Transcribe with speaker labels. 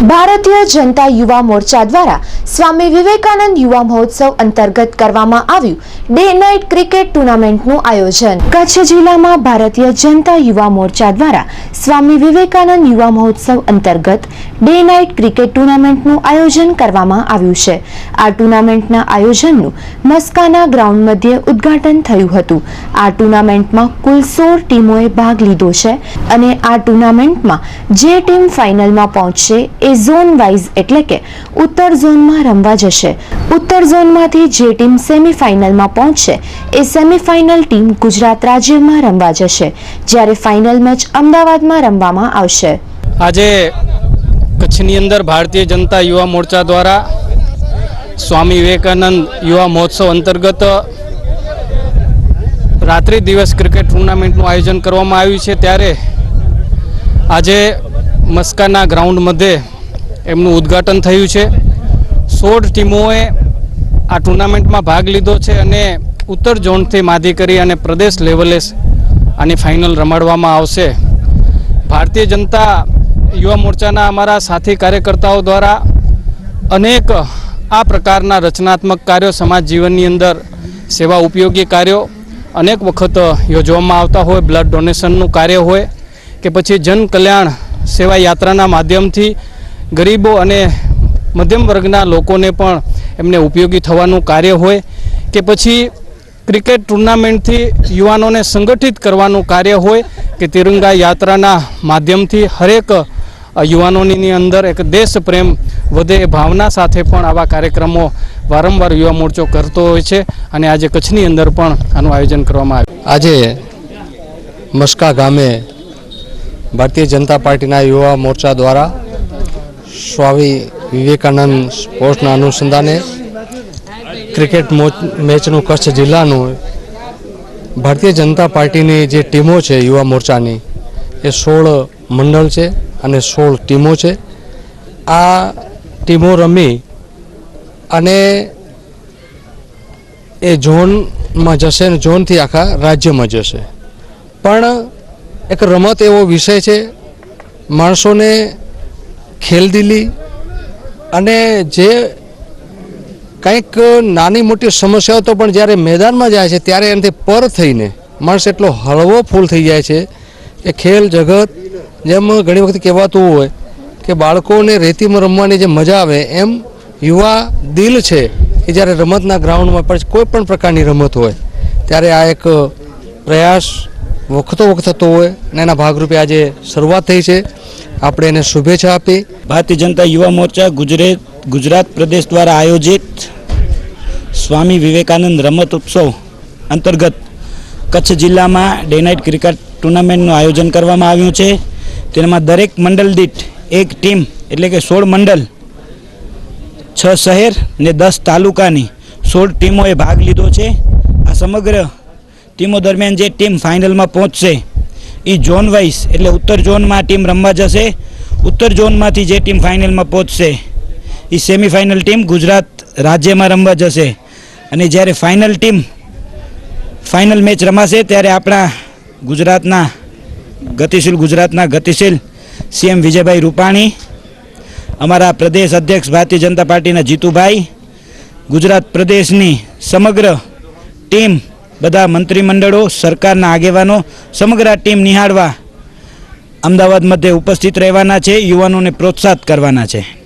Speaker 1: ભારતીય જનતા યુવા મોરચા દ્વારા સ્વામી વિવેકાનંદ યુવા મહોત્સવ અંતર્ગત કરવામાં આવ્યું ડે નાઇટ ક્રિકેટ ટુર્નામેન્ટનું આયોજન. કચ્છ જિલ્લામાં ભારતીય જનતા યુવા મોરચા દ્વારા સ્વામી વિવેકાનંદ યુવા મહોત્સવ અંતર્ગત ડે નાઇટ ક્રિકેટ ટુર્નામેન્ટનું આયોજન કરવામાં આવ્યું છે. આ ટુર્નામેન્ટના આયોજનનું મસ્કાના ગ્રાઉન્ડ મધ્યે ઉદ્ઘાટન થયું હતું. આ ટુર્નામેન્ટમાં કુલ સોળ ટીમોએ ભાગ લીધો છે અને આ ટુર્નામેન્ટમાં જે ટીમ ફાઇનલમાં પહોંચશે એ ઝોન વાઇઝ એટલે કે ઉત્તર ઝોનમાં રમવા જશે. ઉત્તર ઝોનમાંથી જે ટીમ સેમીફાઇનલમાં પહોંચશે, એ સેમીફાઇનલ ટીમ ગુજરાત રાજ્યમાં રમવા જશે, જ્યારે ફાઇનલ મેચ અમદાવાદમાં રમવામાં આવશે.
Speaker 2: આજે કચ્છની અંદર ભારતીય જનતા યુવા મોરચા દ્વારા સ્વામી વિવેકાનંદ યુવા મહોત્સવ અંતર્ગત રાત્રિ દિવસ ક્રિકેટ ટુર્નામેન્ટનું આયોજન કરવામાં આવ્યું છે. ત્યારે આજે મસ્કાના ગ્રાઉન્ડ મધ્યે એમનું ઉદ્ઘાટન થયું છે. સોળ ટીમોએ આ ટુર્નામેન્ટમાં ભાગ લીધો છે અને ઉત્તર ઝોનથી માધી કરી અને પ્રદેશ લેવલે આની ફાઇનલ રમાડવામાં આવશે. ભારતીય જનતા યુવા મોરચાના અમારા સાથી કાર્યકર્તાઓ દ્વારા અનેક આ પ્રકારના રચનાત્મક કાર્યો સમાજ જીવનની અંદર સેવા ઉપયોગી કાર્યો અનેક વખત યોજવામાં આવતા હોય. બ્લડ ડોનેશનનું કાર્ય હોય કે પછી જન કલ્યાણ સેવા યાત્રાના માધ્યમથી ગરીબો અને મધ્યમ વર્ગના લોકોને પણ એમને ઉપયોગી થવાનું કાર્ય હોય કે પછી ક્રિકેટ ટુર્નામેન્ટથી યુવાનોને સંગઠિત કરવાનું કાર્ય હોય કે તિરંગા યાત્રાના માધ્યમથી હરેક યુવાનોની અંદર એક દેશ પ્રેમ વધે એ ભાવના સાથે પણ આવા કાર્યક્રમો વારંવાર યુવા મોરચો કરતો હોય છે અને આજે કચ્છની અંદર પણ આનું આયોજન કરવામાં આવ્યું.
Speaker 3: આજે મસ્કા ગામે ભારતીય જનતા પાર્ટીના યુવા મોરચા દ્વારા સ્વામી વિવેકાનંદ સ્પોર્ટ્સના અનુસંધાને ક્રિકેટ મોચ- મેચનું કચ્છ જિલ્લાનું ભારતીય જનતા પાર્ટીની જે ટીમો છે યુવા મોરચાની, એ સોળ મંડળ છે અને સોળ ટીમો છે. આ ટીમો રમી અને એ ઝોનમાં જશે અને ઝોનથી આખા રાજ્યમાં જશે. પણ એક રમત એવો વિષય છે, માણસોને ખેલદિલી અને જે કંઈક નાની મોટી સમસ્યાઓ તો પણ જ્યારે મેદાનમાં જાય છે, ત્યારે એનાથી પર થઈને માણસ એટલો હળવો ફૂલ થઈ જાય છે કે ખેલ જગત જેમ ઘણી વખત કહેવાતું હોય કે બાળકોને રેતીમાં રમવાની જે મજા આવે, એમ યુવા દિલ છે એ જ્યારે રમતના ગ્રાઉન્ડમાં પણ કોઈ પણ પ્રકારની રમત હોય, ત્યારે આ એક પ્રયાસ વખતો વખત થતો હોય અને એના ભાગરૂપે આજે શરૂઆત થઈ છે. આપણે એને શુભેચ્છા આપી.
Speaker 4: ભારતીય જનતા યુવા મોરચા ગુજરાત ગુજરાત પ્રદેશ દ્વારા આયોજિત સ્વામી વિવેકાનંદ રમત ઉત્સવ અંતર્ગત કચ્છ જિલ્લામાં ડે નાઇટ ક્રિકેટ ટુર્નામેન્ટનું આયોજન કરવામાં આવ્યું છે. તેમાં દરેક મંડળ દીઠ એક ટીમ એટલે કે સોળ મંડળ, છ શહેર ને દસ તાલુકાની સોળ ટીમોએ ભાગ લીધો છે. આ સમગ્ર ટીમો દરમિયાન જે ટીમ ફાઇનલમાં પહોંચશે એ ઝોન વાઇઝ, એટલે ઉત્તર ઝોનમાં ટીમ રમવા જશે. ઉત્તર ઝોનમાંથી જે ટીમ ફાઇનલમાં પહોંચશે એ સેમિફાઇનલ ટીમ ગુજરાત રાજ્યમાં રમવા જશે. અને જ્યારે ફાઇનલ ટીમ ફાઇનલ મેચ રમાશે, ત્યારે આપણા ગુજરાતના ગતિશીલ ગુજરાતના ગતિશીલ સીએમ વિજયભાઈ રૂપાણી, અમારા પ્રદેશ અધ્યક્ષ ભારતીય જનતા પાર્ટીના જીતુભાઈ, ગુજરાત પ્રદેશની સમગ્ર ટીમ બધા મંત્રીમંડળો, સરકારના આગેવાનો, સમગ્ર ટીમ નિહાળવા અમદાવાદ મધ્યે ઉપસ્થિત રહેવાના છે, યુવાનોને પ્રોત્સાહિત કરવાના છે.